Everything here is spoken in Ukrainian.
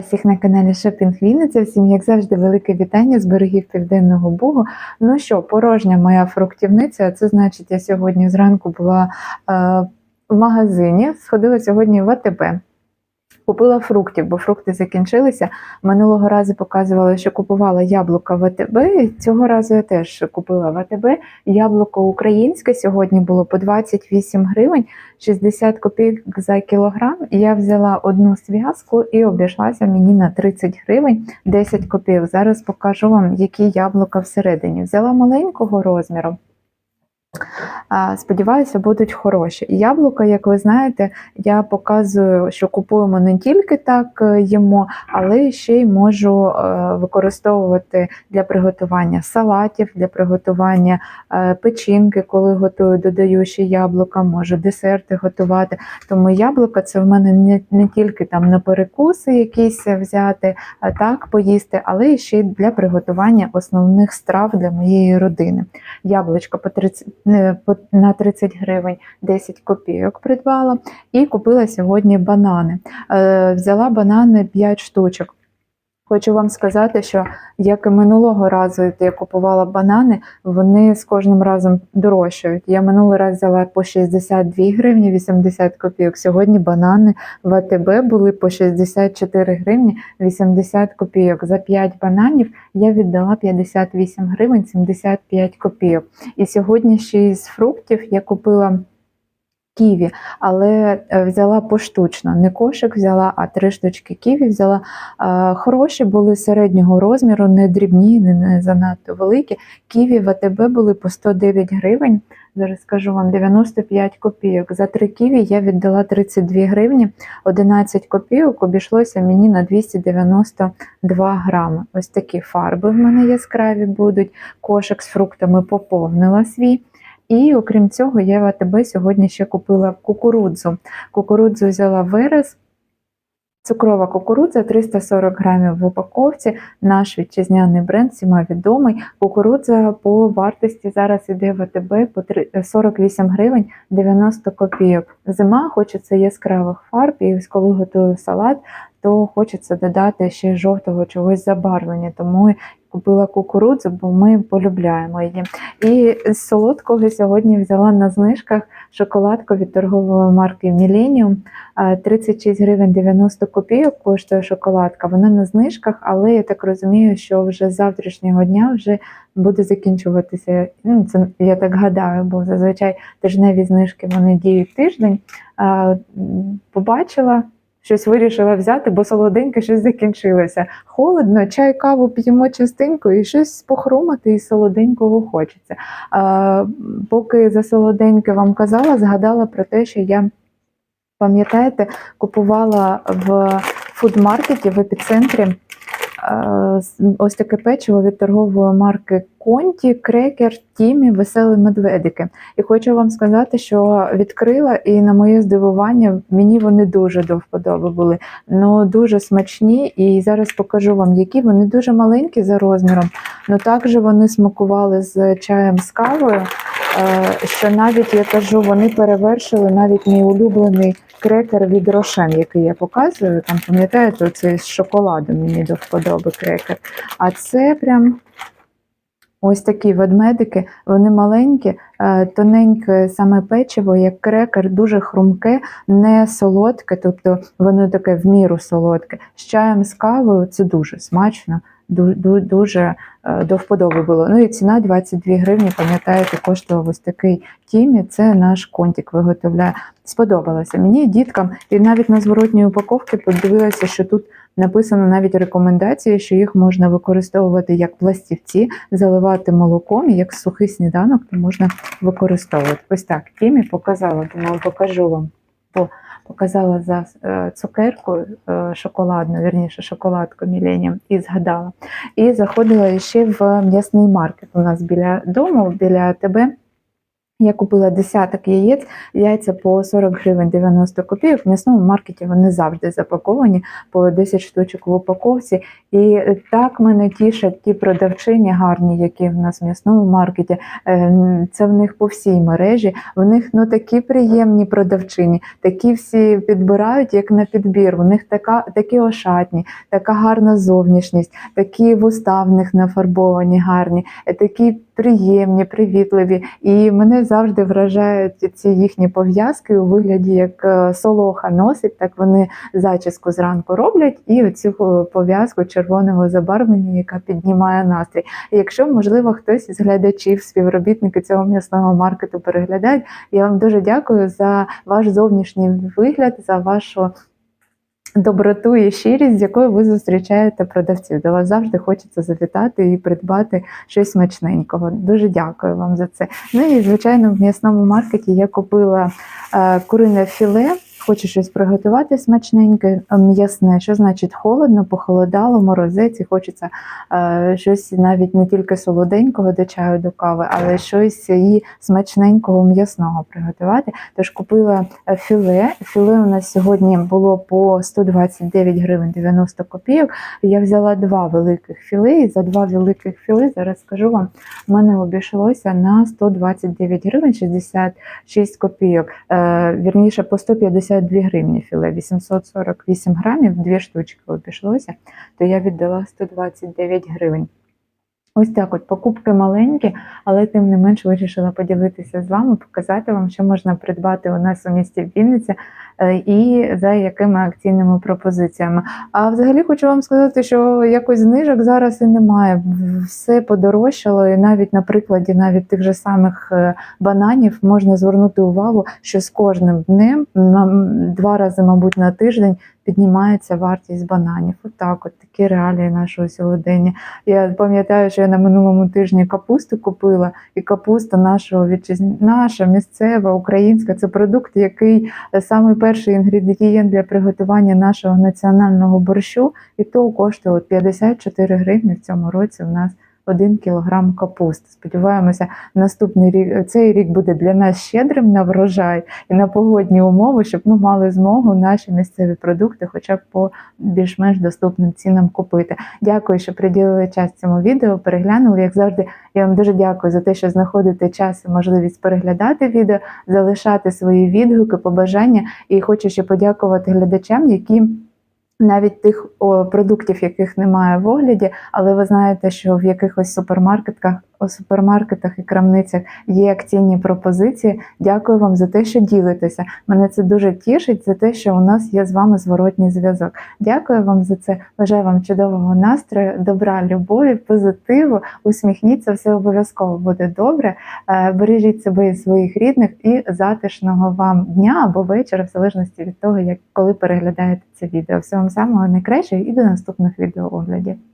Всіх на каналі Шопінг Вінниця. Всім, як завжди, велике вітання з берегів Південного Бугу. Ну що, порожня моя фруктівниця. Це значить, я сьогодні зранку була е, в магазині, сходила сьогодні в АТБ. Купила фруктів, бо фрукти закінчилися. Минулого разу показувала, що купувала яблука в АТБ. Цього разу я теж купила в АТБ яблуко українське. Сьогодні було по 28 гривень, 60 копійок за кілограм. Я взяла одну зв'язку і обійшлася мені на 30 гривень 10 копійок. Зараз покажу вам, які яблука всередині. Взяла маленького розміру. Сподіваюся, будуть хороші. Яблука, як ви знаєте, я показую, що купуємо не тільки так е, їмо, але ще й можу е, використовувати для приготування салатів, для приготування е, печінки, коли готую, додаю ще яблука, можу десерти готувати. Тому яблука це в мене не, не тільки там на перекуси якісь взяти, так поїсти, але ще й для приготування основних страв для моєї родини. Яблучко по 30 не, по- на 30 гривень 10 копійок придбала. І купила сьогодні банани. Е, взяла банани 5 штучок. Хочу вам сказати, що як і минулого разу я купувала банани, вони з кожним разом дорожчають. Я минулий раз взяла по 62 гривні 80 копійок. Сьогодні банани в АТБ були по 64 гривні 80 копійок. За 5 бананів я віддала 58 гривень 75 копійок. І сьогодні ще із фруктів я купила ківі, але е, взяла поштучно. Не кошик взяла, а три штучки ківі взяла. Е, Хороші були середнього розміру, не дрібні, не, занадто великі. Ківі в АТБ були по 109 гривень. Зараз скажу вам 95 копійок. За три ківі я віддала 32 гривні, 11 копійок обійшлося мені на 292 грами. Ось такі фарби в мене яскраві будуть. Кошик з фруктами поповнила свій. І окрім цього, я в сьогодні ще купила кукурудзу. Кукурудзу взяла вираз. Цукрова кукурудза 340 грамів в упаковці. Наш вітчизняний бренд, всіма відомий. Кукурудза по вартості зараз іде в АТБ по 48 гривень 90 копійок. Зима хочеться яскравих фарб, і ось коли готую салат, то хочеться додати ще жовтого чогось забарвлення. Тому я купила кукурудзу, бо ми полюбляємо її. І з солодкого сьогодні взяла на знижках шоколадку від торгової марки Millennium. 36 гривень 90 копійок коштує шоколадка. Вона на знижках, але я так розумію, що вже з завтрашнього дня вже буде закінчуватися. Ну, це я так гадаю, бо зазвичай тижневі знижки вони діють тиждень. Побачила. Щось вирішила взяти, бо солоденьке щось закінчилося. Холодно, чай, каву п'ємо частенько і щось похрумати і солоденького хочеться. А, поки за солоденьке вам казала, згадала про те, що я, пам'ятаєте, купувала в фудмаркеті в епіцентрі ось таке печиво від торгової марки Конті, Крекер, Тімі, Веселі медведики. І хочу вам сказати, що відкрила, і на моє здивування, мені вони дуже до вподоби були. Ну дуже смачні. І зараз покажу вам, які вони дуже маленькі за розміром. Ну також вони смакували з чаєм з кавою. Е, Що навіть я кажу, вони перевершили навіть мій улюблений крекер від Рошен, який я показую. Там пам'ятаєте, оцей з шоколадом мені до вподоби крекер. А це прям ось такі ведмедики, вони маленькі, е, тоненьке саме печиво, як крекер, дуже хрумке, не солодке, тобто воно таке в міру солодке. З чаєм з кавою це дуже смачно. Ду- ду- Дуже е, до вподоби було. Ну і ціна 22 гривні, пам'ятаєте, коштував ось такий тімі. Це наш контик виготовляє. Сподобалося мені діткам, і навіть на зворотній упаковці подивилася, що тут написано навіть рекомендації, що їх можна використовувати як пластівці, заливати молоком, і як сухий сніданок, можна використовувати. Ось так, Тімі показала, думаю, покажу вам. Бо показала за е, цукерку е, шоколадну, вірніше шоколадку Millennium і згадала. І заходила ще в м'ясний маркет у нас біля дому, біля тебе. Я купила десяток яєць, яйця по 40 гривень 90 копійок. В м'ясному маркеті вони завжди запаковані по 10 штучок в упаковці. І так мене тішать ті продавчині гарні, які в нас в м'ясному маркеті. Е, Це в них по всій мережі. В них ну такі приємні продавчині, такі всі підбирають як на підбір. У них така такі ошатні, така гарна зовнішність, такі вуста в них нафарбовані, гарні, такі приємні, привітливі. І мене завжди вражають ці їхні пов'язки у вигляді, як е, солоха носить, так вони зачіску зранку роблять, і оцю е, пов'язку червоного забарвлення, яка піднімає настрій. І якщо, можливо, хтось із глядачів, співробітники цього м'ясного маркету переглядають, я вам дуже дякую за ваш зовнішній вигляд, за вашу. Доброту і щирість, з якою ви зустрічаєте продавців. До вас завжди хочеться завітати і придбати щось смачненького. Дуже дякую вам за це. Ну і звичайно, в м'ясному маркеті я купила е, курине філе. Хочу щось приготувати смачненьке, е, м'ясне. Що значить холодно, похолодало, морозець, і хочеться е, щось навіть не тільки солоденького до чаю, до кави, але щось і смачненького м'ясного приготувати. Тож купила е, філе. Філе у нас сьогодні було по 129 гривень 90 копійок. Я взяла два великих філе, і за два великих філе, зараз скажу вам, в мене обійшлося на 129 гривень 66 копійок. Е, вірніше, по 152 гривні філе, 848 грамів, дві штучки обійшлося, то я віддала 129 гривень. Ось так от покупки маленькі, але тим не менш вирішила поділитися з вами, показати вам, що можна придбати у нас у місті Вінниця е, і за якими акційними пропозиціями. А взагалі хочу вам сказати, що якось знижок зараз і немає. Все подорожчало, і навіть на прикладі навіть тих же самих е, бананів можна звернути увагу, що з кожним днем два рази, мабуть, на тиждень піднімається вартість бананів. Отак, от такі реалії нашого сьогодення. Я пам'ятаю, що я на минулому тижні капусту купила, і капуста нашого вітчизня, наша місцева українська це продукт, який е, самий перший інгредієнт для приготування нашого національного борщу, і то коштує от 54 гривні в цьому році. У нас 1 кілограм капусти. Сподіваємося, наступний рік цей рік буде для нас щедрим на врожай і на погодні умови, щоб ми мали змогу наші місцеві продукти, хоча б по більш-менш доступним цінам купити. Дякую, що приділили час цьому відео. Переглянули. Як завжди, я вам дуже дякую за те, що знаходите час і можливість переглядати відео, залишати свої відгуки, побажання. І хочу ще подякувати глядачам, які. Навіть тих о, продуктів, яких немає в огляді, але ви знаєте, що в якихось супермаркетах, у супермаркетах і крамницях є акційні пропозиції. Дякую вам за те, що ділитеся. Мене це дуже тішить за те, що у нас є з вами зворотній зв'язок. Дякую вам за це. Бажаю вам чудового настрою, добра, любові, позитиву. Усміхніться, все обов'язково буде добре. Е, Бережіть себе і своїх рідних і затишного вам дня або вечора, в залежності від того, як коли переглядаєте це відео. Всього вам самого найкращого і до наступних відеооглядів.